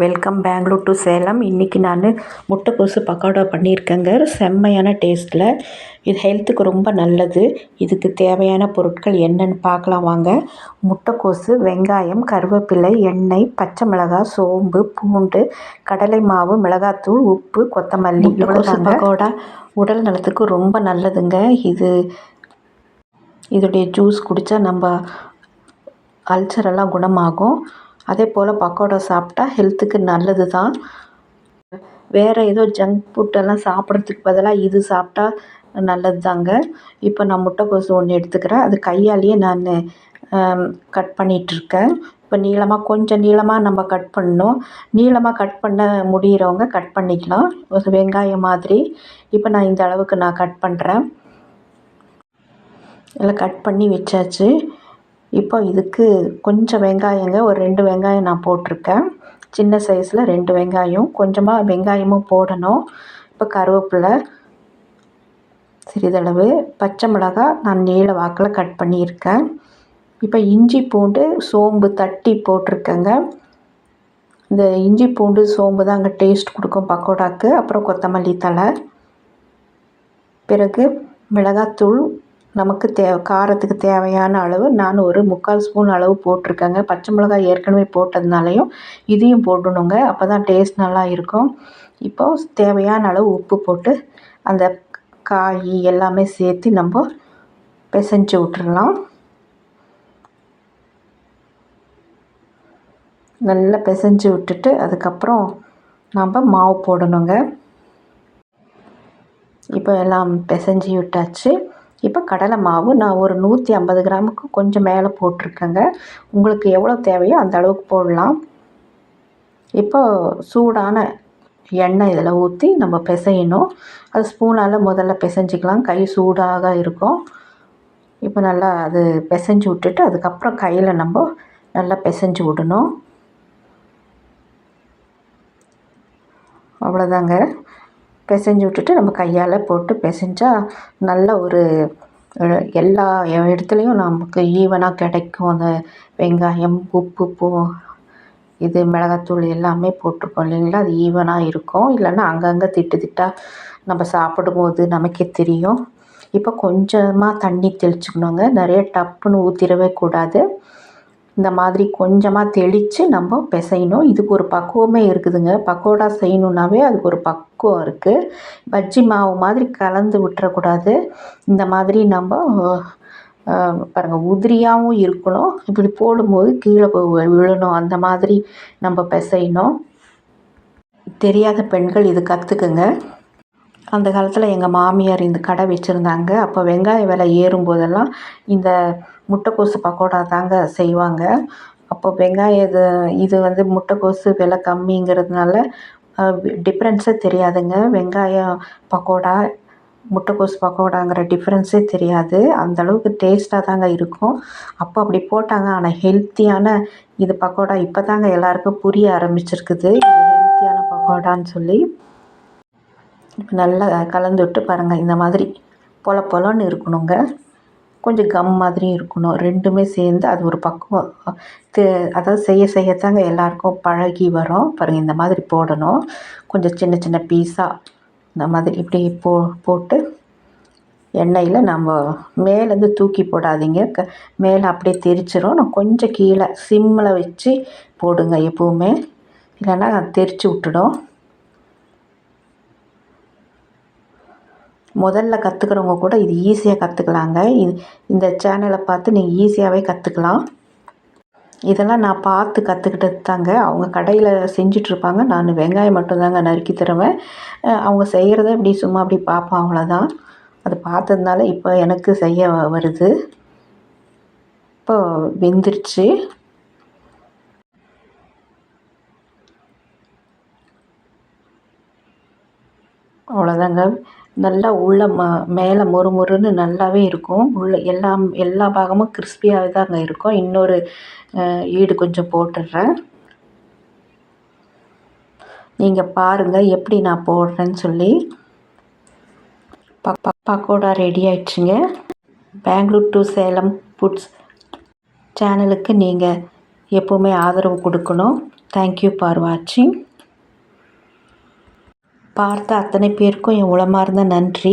Welcome Bangalore to Salem இன்றைக்கி நான் முட்டைக்கோசு பக்கோடா பண்ணியிருக்கேங்க. செம்மையான டேஸ்ட்டில் இது ஹெல்த்துக்கு ரொம்ப நல்லது. இதுக்கு தேவையான பொருட்கள் என்னென்னு பார்க்கலாம் வாங்க. முட்டைக்கோசு வெங்காயம் கருவேப்பிலை எண்ணெய் பச்சை மிளகாய் சோம்பு பூண்டு கடலை மாவு மிளகாத்தூள் உப்பு கொத்தமல்லி முட்டைக்கோசு பக்கோடா உடல் நலத்துக்கு ரொம்ப நல்லதுங்க. இது இதோடைய ஜூஸ் குடித்தா நம்ம அல்சரெல்லாம் குணமாகும். அதே போல் பக்கோடா சாப்பிட்டா ஹெல்த்துக்கு நல்லது தான் வேறு ஏதோ ஜங்க் ஃபுட்டெல்லாம் சாப்பிட்றதுக்கு பதிலாக இது சாப்பிட்டா நல்லது தாங்க இப்போ நான் முட்டைக்கோசு ஒன்று எடுத்துக்கிறேன். அது கையாலேயே நான் கட் பண்ணிகிட்ருக்கேன் இப்போ நீளமாக கொஞ்சம் நீளமாக நம்ம கட் பண்ணணும். நீளமாக கட் பண்ண முடிகிறவங்க கட் பண்ணிக்கலாம். ஒரு வெங்காயம் மாதிரி. இப்போ நான் இந்த அளவுக்கு நான் கட் பண்ணுறேன் எல்லாம் கட் பண்ணி வச்சாச்சு. இப்போ இதுக்கு கொஞ்சம் வெங்காயங்க ஒரு ரெண்டு வெங்காயம் நான் போட்டிருக்கேன். சின்ன சைஸில் ரெண்டு வெங்காயம். கொஞ்சமாக வெங்காயமும் போடணும். இப்போ கருவேப்பிலை சிறிதளவு. பச்சை மிளகாய் நான் நீள வாக்கில் கட் பண்ணியிருக்கேன். இப்போ இஞ்சி பூண்டு சோம்பு தட்டி போட்டிருக்கேங்க. இந்த இஞ்சி பூண்டு சோம்பு தான் அங்கே டேஸ்ட் கொடுக்கும் பக்கோடாக்கு. அப்புறம் கொத்தமல்லி தழை. பிறகு மிளகாத்தூள் நமக்கு தே காரத்துக்கு தேவையான அளவு நான் ஒரு முக்கால் ஸ்பூன் அளவு போட்டிருக்கேங்க. பச்சை மிளகாய் ஏற்கனவே போட்டதுனாலையும் இதையும் போடணுங்க. அப்போ தான் டேஸ்ட் நல்லா இருக்கும். இப்போது தேவையான அளவு உப்பு போட்டு அந்த காய் எல்லாமே சேர்த்து நம்ம பிசைஞ்சு விட்டுறலாம். நல்லா பிசைஞ்சு விட்டுட்டு அதுக்கப்புறம் நம்ம மாவு போடணுங்க. இப்போ எல்லாம் பிசைஞ்சி விட்டாச்சு. இப்போ கடலை மாவு நான் ஒரு நூற்றி ஐம்பது கிராமுக்கு கொஞ்சம் மேலே போட்டிருக்கேங்க. உங்களுக்கு எவ்வளோ தேவையோ அந்த அளவுக்கு போடலாம். இப்போ சூடான எண்ணெய் இதில் ஊற்றி நம்ம பிசையணும். அது ஸ்பூனால் முதல்ல பிசைஞ்சிக்கலாம். கை சூடாக இருக்கும். இப்போ நல்லா அது பிசைஞ்சு விட்டுட்டு அதுக்கப்புறம் கையில் நம்ம நல்லா பிசைஞ்சு விடணும். அவ்வளோதாங்க பிசைஞ்சு விட்டுட்டு நம்ம கையால் போட்டு பிசைஞ்சால் நல்ல ஒரு எல்லா இடத்துலையும் நமக்கு ஈவனாக கிடைக்கும். அந்த வெங்காயம் உப்பு பூ இது மிளகாத்தூள் எல்லாமே போட்டிருக்கோம் இல்லைங்களா? அது ஈவனாக இருக்கும். இல்லைன்னா அங்கங்கே திட்டு திட்டாக நம்ம சாப்பிடும்போது நமக்கே தெரியும். இப்போ கொஞ்சமாக தண்ணி தெளிச்சுக்கணுங்க. நிறைய டப்புன்னு ஊற்றிடவே கூடாது. இந்த மாதிரி கொஞ்சமாக தெளித்து நம்ம பிசையணும். இதுக்கு ஒரு பக்குவமே இருக்குதுங்க. பக்கோடா செய்யணுன்னாவே அதுக்கு ஒரு பக்குவம் இருக்குது பஜ்ஜி மாவு மாதிரி கலந்து விட்டுறக்கூடாது. இந்த மாதிரி நம்ம பாருங்கள் உதிரியாகவும் இருக்கணும். இப்படி போடும்போது கீழே விழணும். அந்த மாதிரி நம்ம பிசையணும். தெரியாத பெண்கள் இது கற்றுக்குங்க அந்த காலத்தில் எங்கள் மாமியார் இந்த கடை வச்சுருந்தாங்க. அப்போ வெங்காய விலை ஏறும்போதெல்லாம் இந்த முட்டைக்கோசு பக்கோடா தாங்க செய்வாங்க. அப்போ வெங்காயம் இது இது வந்து முட்டைக்கோசு விலை கம்மிங்கிறதுனால டிஃப்ரென்ஸே தெரியாதுங்க. வெங்காயம் பக்கோடா முட்டைக்கோஸ் பக்கோடாங்கிற டிஃப்ரென்ஸே தெரியாது. அந்தளவுக்கு டேஸ்ட்டாக தாங்க இருக்கும். அப்போ அப்படி போட்டாங்க. ஆனால் ஹெல்த்தியான இது பக்கோடா இப்போ தாங்க எல்லாருக்கும் புரிய ஆரம்பிச்சிருக்குது. இது ஹெல்த்தியான பக்கோடான்னு சொல்லி. நல்லா கலந்து விட்டு பாருங்கள் இந்த மாதிரி பொல பொலன்னு இருக்கணுங்க. கொஞ்சம் கம் மாதிரி இருக்கணும். ரெண்டுமே சேர்ந்து அது ஒரு பக்குவம். அதாவது செய்ய செய்யத்தாங்க எல்லாருக்கும் பழகி வரும். பாருங்கள் இந்த மாதிரி போடணும். கொஞ்சம் சின்ன சின்ன பீஸாக இந்த மாதிரி இப்படி போ போட்டு எண்ணெயில் நம்ம மேலேருந்து தூக்கி போடாதீங்க. க மேலே அப்படியே தெரிச்சிடும் நான் கொஞ்சம் கீழே சிம்மில் வச்சு போடுங்க எப்போவுமே. இல்லைன்னா தெரிச்சு விட்டுடும். முதல்ல கற்றுக்கிறவங்க கூட இது ஈஸியாக கற்றுக்கலாங்க இது இந்த சேனலை பார்த்து நீங்கள் ஈஸியாகவே கற்றுக்கலாம் இதெல்லாம் நான் பார்த்து கற்றுக்கிட்டது தாங்க அவங்க கடையில் செஞ்சிட்ருப்பாங்க. நான் வெங்காயம் மட்டும்தாங்க நறுக்கி தருவேன். அவங்க செய்கிறத இப்படி சும்மா அப்படி பார்ப்பேன். அவ்வளோதான் அது பார்த்ததுனால இப்போ எனக்கு செய்ய வருது. இப்போ வெந்துருச்சு. அவ்வளோதாங்க நல்லா உள்ள ம மேலே மொறு மொறுன்னு நல்லாவே இருக்கும். உள்ள எல்லாம் எல்லா பாகமும் கிறிஸ்பியாகவே தாங்க இருக்கும். இன்னொரு ஈடு கொஞ்சம் போட்டுடுறேன் நீங்கள் பாருங்கள் எப்படி நான் போடுறேன்னு சொல்லி. ப பக்கோடா ரெடி ஆயிடுச்சுங்க. பெங்களூர் டு சேலம் ஃபுட்ஸ் சேனலுக்கு நீங்கள் எப்போவுமே ஆதரவு கொடுக்கணும். தேங்க்யூ ஃபார் வாட்சிங் பார்த்த அத்தனை பேருக்கும் என் உளமார்ந்த நன்றி.